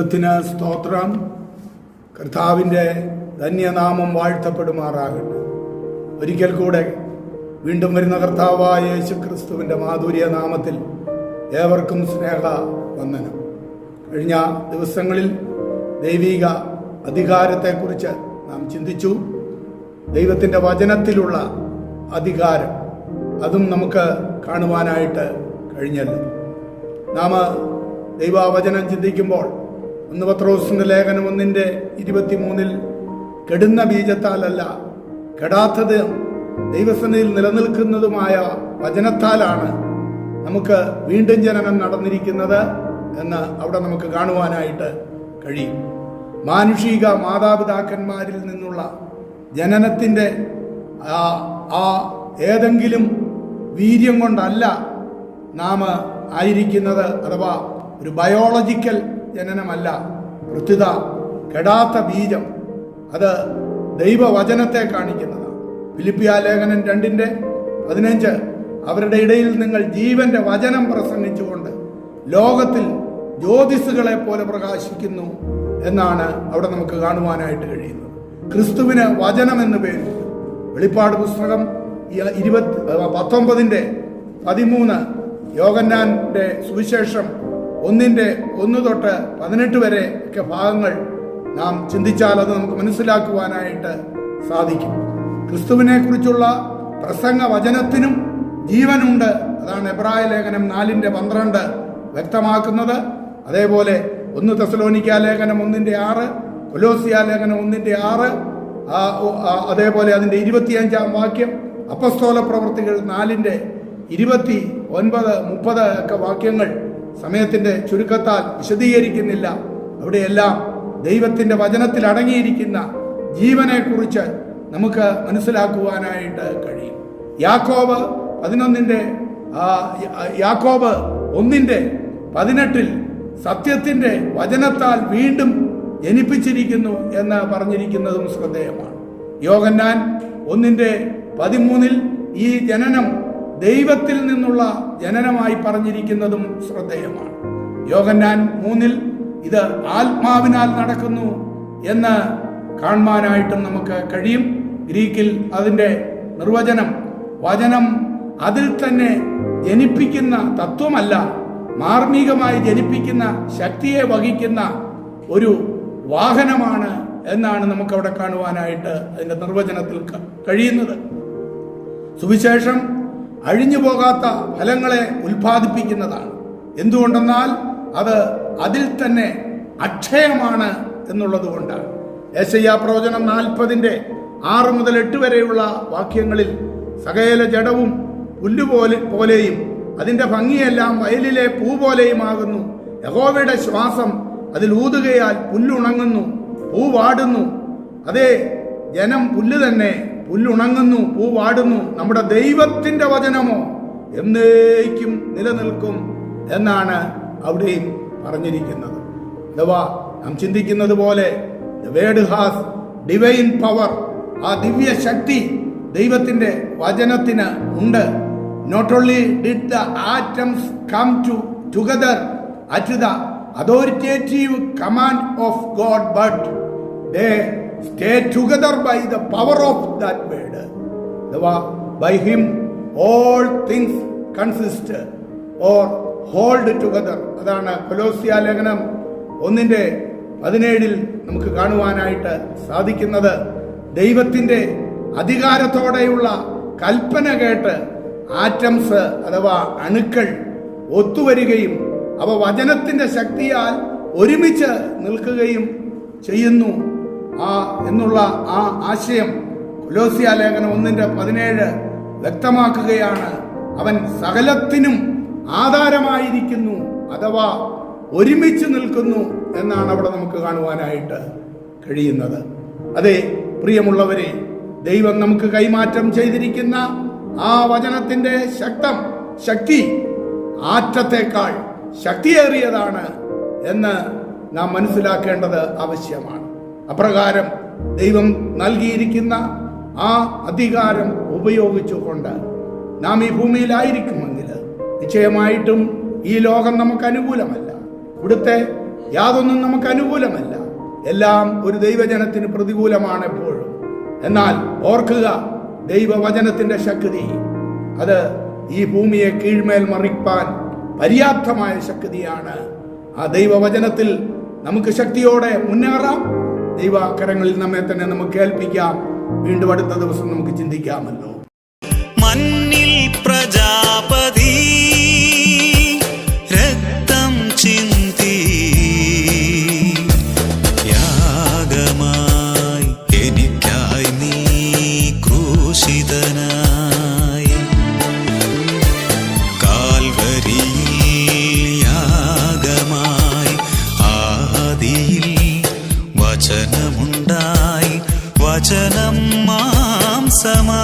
ദൈവത്തിന് സ്തോത്രം. കർത്താവിന്റെ ധന്യനാമം വാഴ്ത്തപ്പെടുമാറാകട്ടെ. ഒരിക്കൽ കൂടെ വീണ്ടും വരുന്ന കർത്താവായ യേശു ക്രിസ്തുവിന്റെ മാധുര്യ നാമത്തിൽ ഏവർക്കും സ്നേഹ വന്ദനം കഴിഞ്ഞ ദിവസങ്ങളിൽ ദൈവിക അധികാരത്തെക്കുറിച്ച് നാം ചിന്തിച്ചു. ദൈവത്തിന്റെ വചനത്തിലുള്ള അധികാരം അതും നമുക്ക് കാണുവാനായിട്ട് കഴിഞ്ഞല്ലോ. നാം ദൈവവചനം ചിന്തിക്കുമ്പോൾ ഒന്ന് പത്രോസിന്റെ ലേഖനം ഒന്നിന്റെ ഇരുപത്തിമൂന്നിൽ കെടുന്ന ബീജത്താലല്ല കെടാത്തത് ദൈവസനയിൽ നിലനിൽക്കുന്നതുമായ വചനത്താലാണ് നമുക്ക് വീണ്ടും ജനനം നടന്നിരിക്കുന്നത് എന്ന് അവിടെ നമുക്ക് കാണുവാനായിട്ട് കഴിയും. മാനുഷിക മാതാപിതാക്കന്മാരിൽ നിന്നുള്ള ജനനത്തിന്റെ ആ ഏതെങ്കിലും വീര്യം കൊണ്ടല്ല നാം ആയിരിക്കുന്നത് അഥവാ ഒരു ബയോളജിക്കൽ ജനനമല്ല വൃത്തിത കെടാത്ത ബീജം. അത് ദൈവവചനത്തെ കാണിക്കുന്നതാണ്. ഫിലിപ്പിയ ലേഖനം രണ്ടിന്റെ പതിനഞ്ച്. അവരുടെ ഇടയിൽ നിങ്ങൾ ജീവന്റെ വചനം പ്രസംഗിച്ചുകൊണ്ട് ലോകത്തിൽ ജ്യോതിസുകളെ പോലെ പ്രകാശിക്കുന്നു എന്നാണ് അവിടെ നമുക്ക് കാണുവാനായിട്ട് കഴിയുന്നത്. ക്രിസ്തുവിന് വചനം എന്ന് പേര് വെളിപ്പാട് പുസ്തകം ഇരുപത്തി പത്തൊമ്പതിന്റെ പതിമൂന്ന്. യോഗന്നാന്റെ സുവിശേഷം ഒന്നിന്റെ ഒന്ന് തൊട്ട് പതിനെട്ട് വരെ ഒക്കെ ഭാഗങ്ങൾ നാം ചിന്തിച്ചാൽ അത് നമുക്ക് മനസ്സിലാക്കുവാനായിട്ട് സാധിക്കും. ക്രിസ്തുവിനെ കുറിച്ചുള്ള പ്രസംഗ വചനത്തിനും ജീവനുണ്ട്. അതാണ് എബ്രായ ലേഖനം നാലിന്റെ പന്ത്രണ്ട് വ്യക്തമാക്കുന്നത്. അതേപോലെ ഒന്ന് തെസലോനിക്ക ലേഖനം ഒന്നിന്റെ ആറ് കൊലോസിയ ലേഖനം ഒന്നിന്റെ ആറ് അതേപോലെ അതിന്റെ ഇരുപത്തിയഞ്ചാം വാക്യം അപ്പസ്തോല പ്രവർത്തികൾ നാലിന്റെ ഇരുപത്തി ഒൻപത് മുപ്പത് ഒക്കെ വാക്യങ്ങൾ സമയത്തിന്റെ ചുരുക്കത്താൽ വിശദീകരിക്കുന്നില്ല. അവിടെയെല്ലാം ദൈവത്തിന്റെ വചനത്തിൽ അടങ്ങിയിരിക്കുന്ന ജീവനെക്കുറിച്ച് നമുക്ക് മനസ്സിലാക്കുവാനായിട്ട് കഴിയും. യാക്കോബ് പതിനൊന്നിന്റെ യാക്കോബ് ഒന്നിന്റെ പതിനെട്ടിൽ സത്യത്തിന്റെ വചനത്താൽ വീണ്ടും ജനിപ്പിച്ചിരിക്കുന്നു എന്ന് പറഞ്ഞിരിക്കുന്നതും ശ്രദ്ധേയമാണ്. യോഗന്നാൻ ഒന്നിന്റെ പതിമൂന്നിൽ ഈ ജനനം ദൈവത്തിൽ നിന്നുള്ള ജനനമായി പറഞ്ഞിരിക്കുന്നതും ശ്രദ്ധേയമാണ്. യോഗന്നാൻ മൂന്നിൽ ഇത് ആത്മാവിനാൽ നടക്കുന്നു എന്ന് കാണുവാനായിട്ടും നമുക്ക് കഴിയും. ഗ്രീക്കിൽ അതിന്റെ നിർവചനം വചനം അതിൽ തന്നെ ജനിപ്പിക്കുന്ന തത്വമല്ല മാർമികമായി ജനിപ്പിക്കുന്ന ശക്തിയെ വഹിക്കുന്ന ഒരു വാഹനമാണ് എന്നാണ് നമുക്കവിടെ കാണുവാനായിട്ട് അതിന്റെ നിർവചനത്തിൽ കഴിയുന്നത്. സുവിശേഷം അഴിഞ്ഞു പോകാത്ത ഫലങ്ങളെ ഉൽപ്പാദിപ്പിക്കുന്നതാണ്. എന്തുകൊണ്ടെന്നാൽ അത് അതിൽ തന്നെ അക്ഷയമാണ് എന്നുള്ളത് കൊണ്ടാണ്. ഏശയ്യ പ്രവചനം നാൽപ്പതിന്റെ ആറ് മുതൽ എട്ട് വരെയുള്ള വാക്യങ്ങളിൽ സകല ജഡവും പുല്ലുപോലെ പോലെയും അതിന്റെ ഭംഗിയെല്ലാം വയലിലെ പൂ പോലെയുമാകുന്നു. യഹോവയുടെ ശ്വാസം അതിൽ ഊതുകയാൽ പുല്ലുണങ്ങുന്നു പൂ വാടുന്നു. അതേ ജനം പുല്ല് തന്നെ പുല്ലുണങ്ങുന്നു പൂ വാടുന്നു നമ്മുടെ ദൈവത്തിന്റെ വചനമോ എന്നേക്കും നിലനിൽക്കും എന്നാണ് അവിടെയും പറഞ്ഞിരിക്കുന്നത്. അഥവാ നാം ചിന്തിക്കുന്നത് പോലെ ഹാസ് ഡിവൈൻ പവർ. ആ ദിവ്യ ശക്തി ദൈവത്തിന്റെ വചനത്തിന് ഉണ്ട്. Not only did the atoms come to together at the authoritative command of God but they stay together by the power of that word അഥവാ by him all things consist or hold together അതാണ് കൊലോസിയ ലേഖനം ഒന്നിന്റെ പതിനേഴിൽ നമുക്ക് കാണുവാനായിട്ട് സാധിക്കുന്നത്. ദൈവത്തിന്റെ അധികാരത്തോടെയുള്ള കൽപ്പന കേട്ട് ആറ്റംസ് അഥവാ അണുക്കൾ ഒത്തുവരികയും അവ വചനത്തിന്റെ ശക്തിയാൽ ഒരുമിച്ച് നിൽക്കുകയും ചെയ്യുന്നു. ആ എന്നുള്ള ആ ആശയം കൊലോസിയ ലേഖനം ഒന്നിന്റെ പതിനേഴ് വ്യക്തമാക്കുകയാണ്. അവൻ സകലത്തിനും ആധാരമായിരിക്കുന്നു അഥവാ ഒരുമിച്ച് നിൽക്കുന്നു എന്നാണ് അവിടെ നമുക്ക് കാണുവാനായിട്ട് കഴിയുന്നത്. അതെ പ്രിയമുള്ളവരെ ദൈവം നമുക്ക് കൈമാറ്റം ചെയ്തിരിക്കുന്ന ആ വചനത്തിന്റെ ശക്തം ശക്തി ആറ്റത്തേക്കാൾ ശക്തിയേറിയതാണ് എന്ന് നാം മനസ്സിലാക്കേണ്ടത് ആവശ്യമാണ്. അപ്രകാരം ദൈവം നൽകിയിരിക്കുന്ന ആ അധികാരം ഉപയോഗിച്ചുകൊണ്ട് നാം ഈ ഭൂമിയിലായിരിക്കുമെങ്കിൽ നിശ്ചയമായിട്ടും ഈ ലോകം നമുക്ക് അനുകൂലമല്ല. ഇവിടുത്തെ യാതൊന്നും നമുക്ക് അനുകൂലമല്ല. എല്ലാം ഒരു ദൈവജനത്തിന് പ്രതികൂലമാണ് എപ്പോഴും. എന്നാൽ ഓർക്കുക ദൈവവചനത്തിന്റെ ശക്തി അത് ഈ ഭൂമിയെ കീഴ്മേൽ മറിപ്പാൻ പര്യാപ്തമായ ശക്തിയാണ്. ആ ദൈവവചനത്തിൽ നമുക്ക് ശക്തിയോടെ മുന്നേറാം. ദൈവകരങ്ങളിൽ നമ്മെ തന്നെ നമുക്ക് ഏൽപ്പിക്കാം. വീണ്ടും അടുത്ത ദിവസം നമുക്ക് ചിന്തിക്കാമല്ലോ. മണ്ണിൽ പ്രജാപതി രക്തം ചിന്തി. യാഗമായി എനിക്കായി നീ ക്രൂശിതനായി മോചനം മാംസമാ